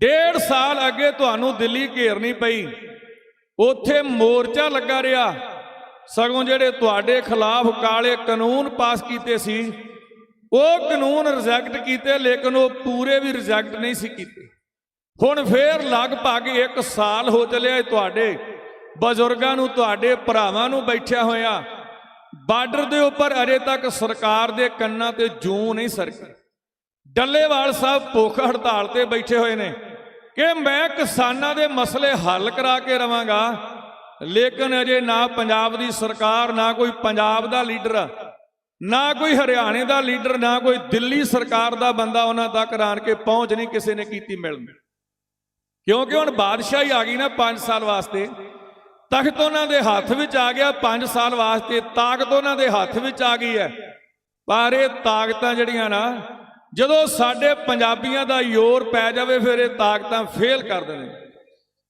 ਡੇਢ ਸਾਲ ਅੱਗੇ ਤੁਹਾਨੂੰ ਦਿੱਲੀ ਘੇਰਨੀ ਪਈ। ਉੱਥੇ ਮੋਰਚਾ ਲੱਗਾ ਰਿਹਾ। ਸਗੋਂ ਜਿਹੜੇ ਤੁਹਾਡੇ ਖਿਲਾਫ ਕਾਲੇ ਕਾਨੂੰਨ ਪਾਸ ਕੀਤੇ ਸੀ, ਉਹ ਕਾਨੂੰਨ ਰਿਜੈਕਟ ਕੀਤੇ, ਲੇਕਿਨ ਉਹ ਪੂਰੇ ਵੀ ਰਿਜੈਕਟ ਨਹੀਂ ਸੀ ਕੀਤੇ। ਹੁਣ ਫੇਰ ਲਗਭਗ 1 ਸਾਲ ਹੋ ਚੱਲਿਆ ਤੁਹਾਡੇ ਬਜ਼ੁਰਗਾਂ ਨੂੰ, ਤੁਹਾਡੇ ਭਰਾਵਾਂ ਨੂੰ ਬੈਠਿਆ ਹੋਇਆ। ਬਾਰਡਰ ਦੇ ਉੱਪਰ ਅਜੇ ਤੱਕ ਸਰਕਾਰ ਦੇ ਕੰਨਾਂ ਤੇ ਜੂੰ ਨਹੀਂ ਸਰਕੀ। ਡੱਲੇਵਾਲ ਸਾਹਿਬ ਭੁੱਖ ਹੜਤਾਲ ਤੇ ਬੈਠੇ ਹੋਏ ਨੇ। ਕਿ ਮੈਂ ਕਿਸਾਨਾਂ ਦੇ ਮਸਲੇ ਹੱਲ ਕਰਾ ਕੇ ਰਵਾਂਗਾ, ਲੇਕਿਨ ਅਜੇ ਨਾ ਪੰਜਾਬ ਦੀ ਸਰਕਾਰ, ਨਾ ਕੋਈ ਪੰਜਾਬ ਦਾ ਲੀਡਰ, ਨਾ ਕੋਈ ਹਰਿਆਣੇ ਦਾ ਲੀਡਰ, ਨਾ ਕੋਈ ਦਿੱਲੀ ਸਰਕਾਰ ਦਾ ਬੰਦਾ ਉਹਨਾਂ ਤੱਕ ਆਣ ਕੇ ਪਹੁੰਚ ਨਹੀਂ ਕਿਸੇ ਨੇ ਕੀਤੀ ਮਿਲ ਕਿਉਂਕਿ ਹੁਣ ਬਾਦਸ਼ਾਹੀ ਆ ਗਈ ਨਾ 5 ਸਾਲ ਵਾਸਤੇ, ਤਖਤ ਉਹਨਾਂ ਦੇ ਹੱਥ ਵਿੱਚ ਆ ਗਿਆ 5 ਸਾਲ ਵਾਸਤੇ, ਤਾਕਤ ਉਹਨਾਂ ਦੇ ਹੱਥ ਵਿੱਚ ਆ ਗਈ ਹੈ। ਪਰ ਇਹ ਤਾਕਤਾਂ ਜਿਹੜੀਆਂ ਨਾ ਜਦੋਂ ਸਾਡੇ ਪੰਜਾਬੀਆਂ ਦਾ ਜ਼ੋਰ ਪੈ ਜਾਵੇ ਫਿਰ ਇਹ ਤਾਕਤਾਂ ਫੇਲ ਕਰ ਦੇਣ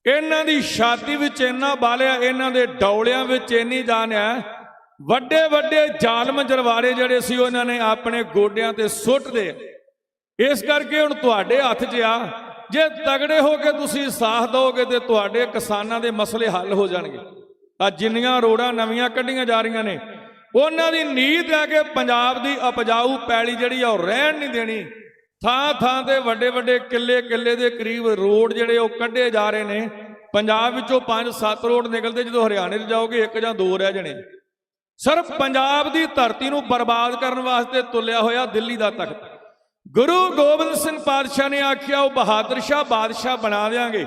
ਇਹਨਾਂ ਦੀ ਛਾਤੀ ਵਿੱਚ ਇੰਨਾ ਬਾਲਿਆ, ਇਹਨਾਂ ਦੇ ਡੌਲਿਆਂ ਵਿੱਚ ਇੰਨੀ ਜਾਨ ਹੈ। ਵੱਡੇ ਵੱਡੇ ਜ਼ਾਲਮ ਜਰਵਾਰੇ ਜਿਹੜੇ ਸੀ, ਉਹਨਾਂ ਨੇ ਆਪਣੇ ਗੋਡਿਆਂ ਤੇ ਸੁੱਟ ਦੇ ਇਸ ਕਰਕੇ ਹੁਣ ਤੁਹਾਡੇ ਹੱਥ 'ਚ ਆ। ਜੇ ਤਗੜੇ ਹੋ ਕੇ ਤੁਸੀਂ ਸਾਥ ਦਿਓਗੇ ਤੇ ਤੁਹਾਡੇ ਕਿਸਾਨਾਂ ਦੇ ਮਸਲੇ ਹੱਲ ਹੋ ਜਾਣਗੇ। ਤਾਂ ਜਿੰਨੀਆਂ ਰੋੜਾਂ ਨਵੀਆਂ ਕੱਢੀਆਂ ਜਾ ਰਹੀਆਂ ਨੇ ਉਹਨਾਂ ਦੀ ਨੀਤ ਹੈ ਕਿ ਪੰਜਾਬ ਦੀ ਉਪਜਾਊ ਪੈਲੀ ਜਿਹੜੀ ਆ ਉਹ ਰਹਿਣ ਨਹੀਂ ਦੇਣੀ। ਥਾਂ ਥਾਂ ਤੇ ਵੱਡੇ ਵੱਡੇ ਕਿੱਲੇ ਕਿੱਲੇ ਦੇ ਕਰੀਬ ਰੋਡ ਜਿਹੜੇ ਉਹ ਕੱਢੇ ਜਾ ਰਹੇ ਨੇ। ਪੰਜਾਬ ਵਿੱਚੋਂ 5-7 ਰੋਡ ਨਿਕਲਦੇ ਜਦੋਂ ਹਰਿਆਣੇ 'ਚ ਜਾਓਗੇ, ਇੱਕ ਜਾਂ ਦੋ ਰਹਿ ਜਾਣੇ। ਸਿਰਫ ਪੰਜਾਬ ਦੀ ਧਰਤੀ ਨੂੰ ਬਰਬਾਦ ਕਰਨ ਵਾਸਤੇ ਤੁਲਿਆ ਹੋਇਆ ਦਿੱਲੀ ਦਾ ਤਖਤ। ਗੁਰੂ ਗੋਬਿੰਦ ਸਿੰਘ ਪਾਤਸ਼ਾਹ ਨੇ ਆਖਿਆ, ਉਹ ਬਹਾਦਰ ਸ਼ਾਹ ਬਾਦਸ਼ਾਹ ਬਣਾ ਦੇਾਂਗੇ